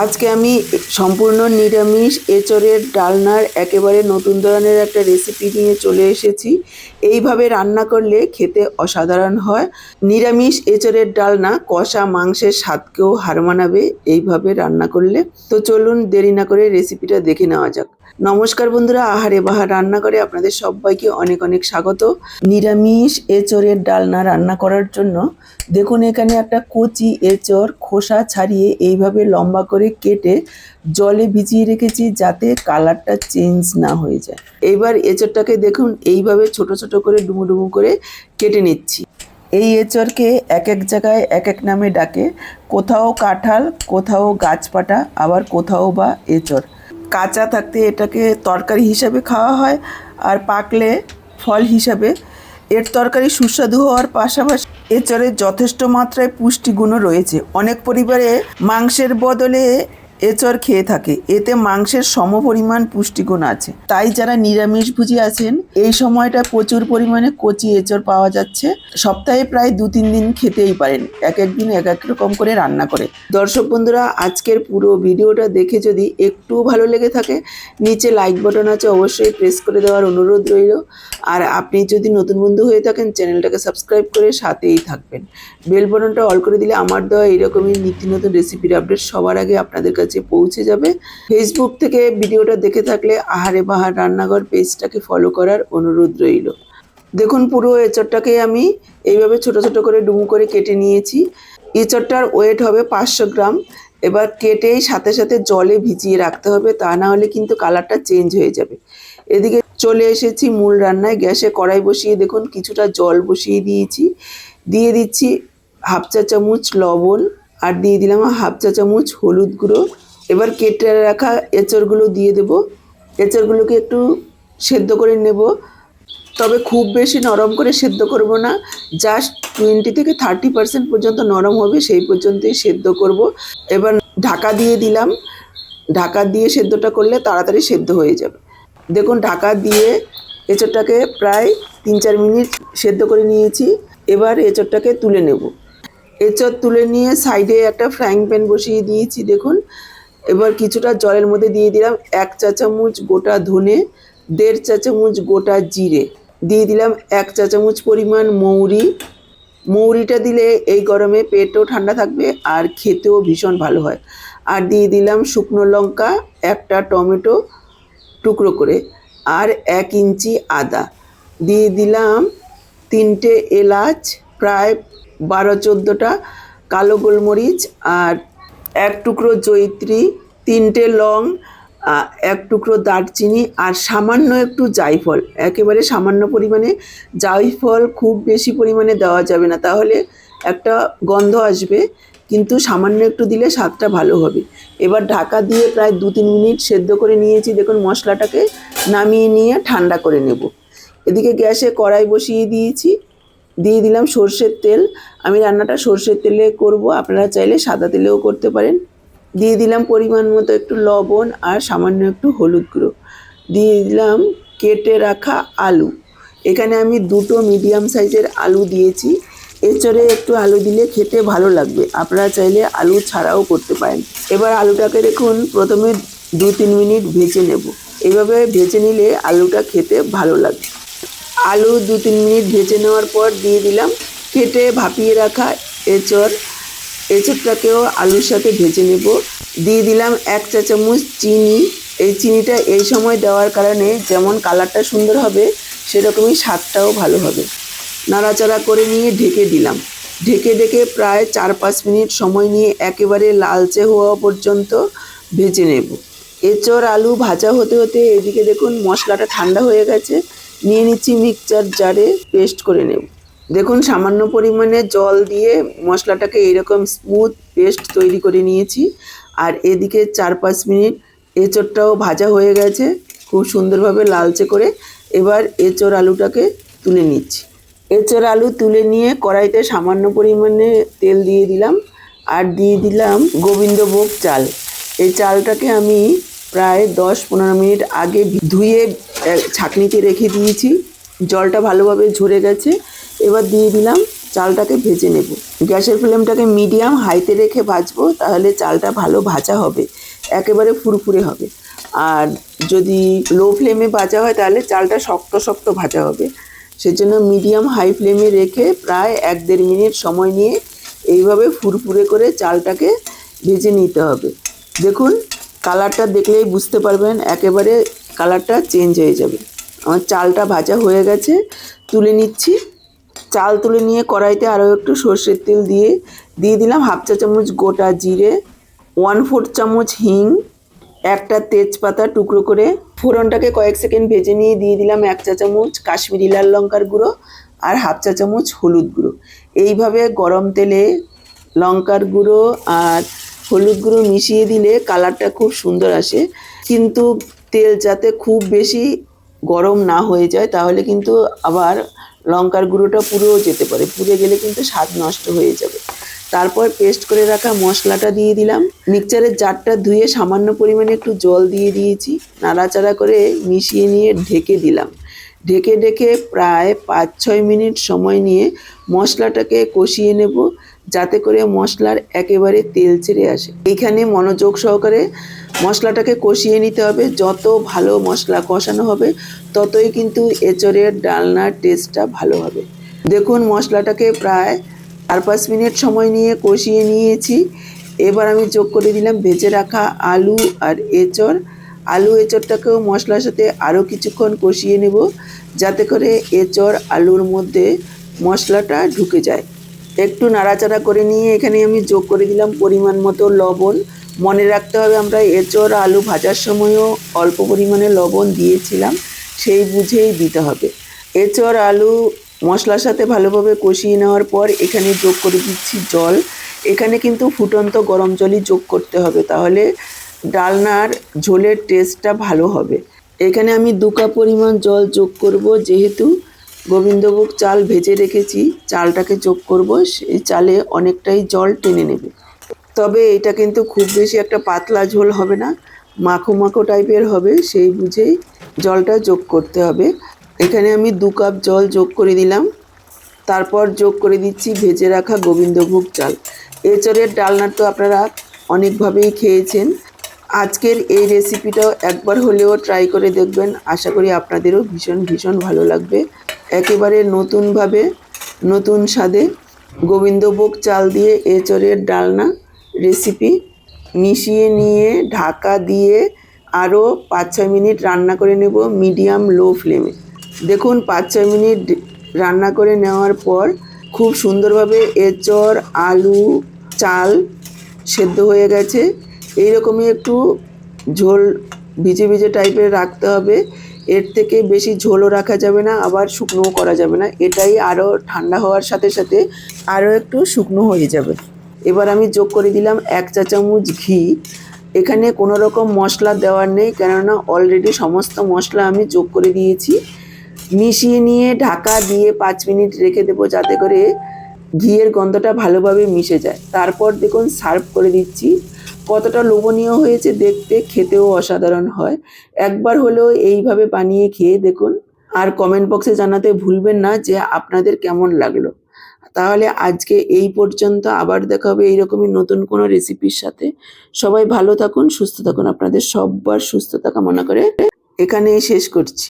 আজকে আমি সম্পূর্ণ নিরামিষ এঁচড়ের ডালনার একেবারে নতুন ধরনের একটা রেসিপি নিয়ে চলে এসেছি। এইভাবে রান্না করলে খেতে অসাধারণ হয়। নিরামিষ এঁচড়ের ডালনা কষা মাংসের স্বাদকেও হার মানাবে এইভাবে রান্না করলে। তো চলুন দেরি না করে রেসিপিটা দেখে নেওয়া যাক। নমস্কার বন্ধুরা, আহারে বাহার রান্না করে আপনাদের সবাইকে অনেক অনেক স্বাগত। নিরামিষ এঁচড়ের ডালনা রান্না করার জন্য দেখুন, এখানে একটা কচি এঁচড় খোসা ছাড়িয়ে এইভাবে লম্বা করে কেটে জলে ভিজিয়ে রেখেছি যাতে কালারটা চেঞ্জ না হয়ে যায়। এইবার এঁচড়টাকে দেখুন, এইভাবে ছোট ছোট করে ডুমু ডুমু করে কেটে নিচ্ছি। এই এঁচড়কে এক এক জায়গায় এক এক নামে ডাকে, কোথাও কাঁঠাল, কোথাও গাছপাটা, আবার কোথাও বা এঁচড়। কাঁচা থাকতে এটাকে তরকারি হিসাবে খাওয়া হয়, আর পাকলে ফল হিসাবে। এর তরকারি সুস্বাদু হওয়ার পাশাপাশি এচড়ের যথেষ্ট মাত্রায় পুষ্টিগুণও রয়েছে। অনেক পরিবারে মাংসের বদলে এচড় খেয়ে থাকে। এতে মাংসের সমপরিমাণ পুষ্টিগুণ আছে। তাই যারা নিরামিষভোজী আছেন, এই সময়টা প্রচুর পরিমাণে কচি এচড় পাওয়া যাচ্ছে। সপ্তাহে প্রায় দু তিন দিন খেতেই পারেন। এক এক দিন এক এক রকম করে রান্না করে। দর্শক বন্ধুরা, আজকের পুরো ভিডিওটা দেখে যদি একটু ভালো লেগে থাকে, নিচে লাইক বাটন আছে, অবশ্যই প্রেস করে দেওয়ার অনুরোধ রইল। আর আপনি যদি নতুন বন্ধু হয়ে থাকেন, চ্যানেলটাকে সাবস্ক্রাইব করে সাথেই থাকবেন। বেল বাটনটা অল করে দিলে আমার দেওয়া এরকমই নিত্য নতুন রেসিপির আপডেট সবার আগে আপনাদের কাছে পৌঁছে যাবে। ফেসবুক থেকে ভিডিওটা দেখে থাকলে আহারে বাহার রান্নাঘর পেজটাকে ফলো করার অনুরোধ রইল। দেখুন, পুরো এঁচড়টাকে আমি এইভাবে ছোট ছোট করে ডুমু করে কেটে নিয়েছি। এঁচড়টার ওয়েট হবে পাঁচশো গ্রাম। এবার কেটেই সাথে সাথে জলে ভিজিয়ে রাখতে হবে, তা না হলে কিন্তু কালারটা চেঞ্জ হয়ে যাবে। এদিকে চলে এসেছি মূল রান্নায়। গ্যাসে কড়াই বসিয়ে দেখুন, কিছুটা জল বসিয়ে দিয়েছি। দিয়ে দিচ্ছি হাফ চা চামচ লবণ আর দিয়ে দিলাম হাফ চা চামচ হলুদ গুঁড়ো। এবার কেটে রাখা এঁচড়গুলো দিয়ে দেবো। এঁচড়গুলোকে একটু সেদ্ধ করে নেব। তবে খুব বেশি নরম করে সেদ্ধ করব না। জাস্ট টোয়েন্টি থেকে থার্টি পার্সেন্ট পর্যন্ত নরম হবে, সেই পর্যন্তই সেদ্ধ করব। এবার ঢাকা দিয়ে দিলাম। ঢাকা দিয়ে সেদ্ধটা করলে তাড়াতাড়ি সেদ্ধ হয়ে যাবে। দেখুন, ঢাকা দিয়ে এঁচড়টাকে প্রায় তিন চার মিনিট সেদ্ধ করে নিয়েছি। এবার এঁচড়টাকে তুলে নেব। এঁচড় তুলে নিয়ে সাইডে একটা ফ্রাইং প্যান বসিয়ে দিয়েছি, দেখুন। এবার কিছুটা জলের মধ্যে দিয়ে দিলাম এক চা চামচ গোটা ধনে, দেড় চা চামচ গোটা জিরে। দিয়ে দিলাম এক চা চামচ পরিমাণ মৌরি। মৌরিটা দিলে এই গরমে পেটও ঠান্ডা থাকবে আর খেতেও ভীষণ ভালো হয়। আর দিয়ে দিলাম শুকনো লঙ্কা, একটা টমেটো টুকরো করে আর এক ইঞ্চি আদা। দিয়ে দিলাম তিনটে এলাচ, প্রায় বারো চোদ্দোটা কালো গোলমরিচ আর এক টুকরো জয়িত্রী, তিনটে লং এক টুকরো দারচিনি আর সামান্য একটু জায়ফল। একেবারে সামান্য পরিমাণে জায়ফল খুব বেশি পরিমাণে দেওয়া যাবে না। তাহলে একটা গন্ধ আসবে, কিন্তু সামান্য একটু দিলে স্বাদটা ভালো হবে। এবার ঢাকা দিয়ে প্রায় দু তিন মিনিট সেদ্ধ করে নিয়েছি। দেখুন মশলাটাকে নামিয়ে নিয়ে ঠান্ডা করে নেব। এদিকে গ্যাসে কড়াই বসিয়ে দিয়েছি। দিয়ে দিলাম সর্ষের তেল। আমি রান্নাটা সর্ষের তেলে করব। আপনারা চাইলে সাদা তেলেও করতে পারেন। দিয়ে দিলাম পরিমাণ মতো একটু লবণ আর সামান্য একটু হলুদ গুঁড়ো। দিয়ে দিলাম কেটে রাখা আলু। এখানে আমি দুটো মিডিয়াম সাইজের আলু দিয়েছি। এচড়ে একটু আলু দিলে খেতে ভালো লাগবে। আপনারা চাইলে আলু ছাড়াও করতে পারেন। এবার আলুটাকে দেখুন, প্রথমে দু তিন মিনিট ভেজে নেব। এইভাবে ভেজে নিলে আলুটা খেতে ভালো লাগবে। আলু দু তিন মিনিট ভেজে নেওয়ার পর দিয়ে দিলাম। কেটে ভাপিয়ে রাখা এঁচড় এঁচড়টাকেও আলুর সাথে ভেজে নেব। দিয়ে দিলাম এক চা চামচ চিনি। এই চিনিটা এই সময় দেওয়ার কারণে যেমন কালারটা সুন্দর হবে, সেরকমই স্বাদটাও ভালো হবে। নাড়াচাড়া করে নিয়ে ঢেকে দিলাম। ঢেকে ঢেকে প্রায় চার পাঁচ মিনিট সময় নিয়ে একেবারে লালচে হওয়া পর্যন্ত ভেজে নেব। এঁচড় আলু ভাজা হতে হতে এদিকে দেখুন মশলাটা ঠান্ডা হয়ে গেছে। নিয়ে নিচ্ছি মিক্সচার জারে পেস্ট করে নেব। দেখুন, সামান্য পরিমাণে জল দিয়ে মশলাটাকে এরকম স্মুথ পেস্ট তৈরি করে নিয়েছি। আর এদিকে চার পাঁচ মিনিট এঁচড়টাও ভাজা হয়ে গেছে, খুব সুন্দরভাবে লালচে করে। এবার এঁচড় আলুটাকে তুলে নিচ্ছি। এঁচড় আলু তুলে নিয়ে কড়াইতে সামান্য পরিমাণে তেল দিয়ে দিলাম। আর দিয়ে দিলাম গোবিন্দভোগ চাল। এই চালটাকে আমি প্রায় দশ পনেরো মিনিট আগে ধুয়ে ছাঁকনিতে রেখে দিয়েছি। জলটা ভালোভাবে ঝরে গেছে। এবার দিয়ে দিলাম চালটাকে ভেজে নেব। গ্যাসের ফ্লেমটাকে মিডিয়াম হাইতে রেখে ভাজবো, তাহলে চালটা ভালো ভাজা হবে। একেবারে ফুরফুরে হবে। আর যদি লো ফ্লেমে ভাজা হয়, তাহলে চালটা শক্ত শক্ত ভাজা হবে। সেজন্য মিডিয়াম হাই ফ্লেমে রেখে প্রায় এক দেড় মিনিট সময় নিয়ে এইভাবে ফুরফুরে করে চালটাকে ভেজে নিতে হবে। দেখুন কালারটা দেখলেই বুঝতে পারবেন, একেবারে কালারটা চেঞ্জ হয়ে যাবে। আমার চালটা ভাজা হয়ে গেছে, তুলে নিচ্ছি। চাল তুলে নিয়ে কড়াইতে আরও একটু সর্ষের তেল দিয়ে দিয়ে দিলাম হাফ চা চামচ গোটা জিরে ওয়ান ফোর্থ চামচ হিং, একটা তেজপাতা টুকরো করে ফোড়নটাকে কয়েক সেকেন্ড ভেজে নিয়ে দিয়ে দিলাম এক চা চামচ কাশ্মীরি লাল লঙ্কার গুঁড়ো আর হাফ চা চামচ হলুদ গুঁড়ো। এইভাবে গরম তেলে লঙ্কার গুঁড়ো আর হলুদ গুঁড়ো মিশিয়ে দিলে কালারটা খুব সুন্দর আসে। কিন্তু তেল যাতে খুব বেশি গরম না হয়ে যায়, তাহলে কিন্তু আবার লঙ্কার গুঁড়োটা পুড়েও যেতে পারে। পুড়ে গেলে কিন্তু স্বাদ নষ্ট হয়ে যাবে। তারপর পেস্ট করে রাখা মশলাটা দিয়ে দিলাম। মিক্সচারের জারটা ধুয়ে সামান্য পরিমাণে একটু জল দিয়ে দিয়েছি। নাড়াচাড়া করে মিশিয়ে নিয়ে ঢেকে দিলাম। ঢেকে ঢেকে প্রায় পাঁচ ছয় মিনিট সময় নিয়ে মশলাটাকে কষিয়ে নেব। যাতে করে মশলার একেবারে তেল ছেড়ে আসে। এইখানে মনোযোগ সহকারে মশলাটাকে কষিয়ে নিতে হবে। যত ভালো মশলা কষানো হবে, ততই কিন্তু এঁচড়ের ডালনার টেস্টটা ভালো হবে। দেখুন, মশলাটাকে প্রায় চার পাঁচ মিনিট সময় নিয়ে কষিয়ে নিয়েছি। এবার আমি যোগ করে দিলাম ভেজে রাখা আলু আর এঁচড়। আলু এঁচড়টাকেও মশলার সাথে আরও কিছুক্ষণ কষিয়ে নেব, যাতে করে এঁচড় আলুর মধ্যে মশলাটা ঢুকে যায়। একটু নাড়াচাড়া করে নিয়ে এখানে আমি যোগ করে দিলাম পরিমাণ মতো লবণ। মনে রাখতে হবে আমরা এঁচড়, আলু ভাজার সময়ও অল্প পরিমাণে লবণ দিয়েছিলাম, সেই বুঝেই দিতে হবে। এঁচড়, আলু মশলার সাথে ভালোভাবে কষিয়ে নেওয়ার পর এখানে যোগ করে দিচ্ছি জল। এখানে কিন্তু ফুটন্ত গরম জলই যোগ করতে হবে, তাহলে ডালনার ঝোলের টেস্টটা ভালো হবে। এখানে আমি দু কাপ পরিমাণ জল যোগ করব, যেহেতু গোবিন্দভোগ চাল ভেজে রেখেছি, চালটাকে যোগ করব, সেই চালে অনেকটাই জল টেনে নেবে। তবে এটা কিন্তু খুব বেশি একটা পাতলা ঝোল হবে না, মাখো মাখো টাইপের হবে, সেই বুঝেই জলটা যোগ করতে হবে। এখানে আমি দু কাপ জল যোগ করে দিলাম, তারপর যোগ করে দিচ্ছি ভেজে রাখা গোবিন্দভোগ চাল। এচরের ডালনা তো আপনারা অনেকভাবেই খেয়েছেন। আজকের এই রেসিপিটাও একবার হলেও ট্রাই করে দেখবেন, আশা করি আপনাদেরও ভীষণ ভীষণ ভালো লাগবে। একেবারে নতুনভাবে, নতুন স্বাদে গোবিন্দভোগ চাল দিয়ে এচরের ডালনা রেসিপি মিশিয়ে নিয়ে ঢাকা দিয়ে আরও পাঁচ ছয় মিনিট রান্না করে নেব মিডিয়াম লো ফ্লেমে দেখুন পাঁচ ছয় মিনিট রান্না করে নেওয়ার পর খুব সুন্দরভাবে এঁচড়, আলু, চাল সেদ্ধ হয়ে গেছে। এইরকমই একটু ঝোল ভিজে ভিজে টাইপের রাখতে হবে। এর থেকে বেশি ঝোলও রাখা যাবে না, আবার শুকনোও করা যাবে না। এটাই আরও ঠান্ডা হওয়ার সাথে সাথে আরও একটু শুকনো হয়ে যাবে। এবার আমি যোগ করে দিলাম এক চা চামচ ঘি। এখানে কোনো রকম মশলা দেওয়ার নেই, কেননা অলরেডি সমস্ত মশলা আমি যোগ করে দিয়েছি। মিশিয়ে নিয়ে ঢাকা দিয়ে পাঁচ মিনিট রেখে দেবো যাতে করে ঘিয়ের গন্ধটা ভালোভাবে মিশে যায়। তারপর দেখুন, সার্ভ করে দিচ্ছি। কতটা লোভনীয় হয়েছে দেখতে খেতেও অসাধারণ হয়। একবার হলেও এইভাবে বানিয়ে খেয়ে দেখুন। আর কমেন্ট বক্সে জানাতে ভুলবেন না যে আপনাদের কেমন লাগল। তাহলে আজকে এই পর্যন্ত আবার দেখা হবে এইরকমই নতুন কোনো রেসিপির সাথে। সবাই ভালো থাকুন, সুস্থ থাকুন। আপনাদের সববার সুস্থতা কামনা করে এখানেই শেষ করছি।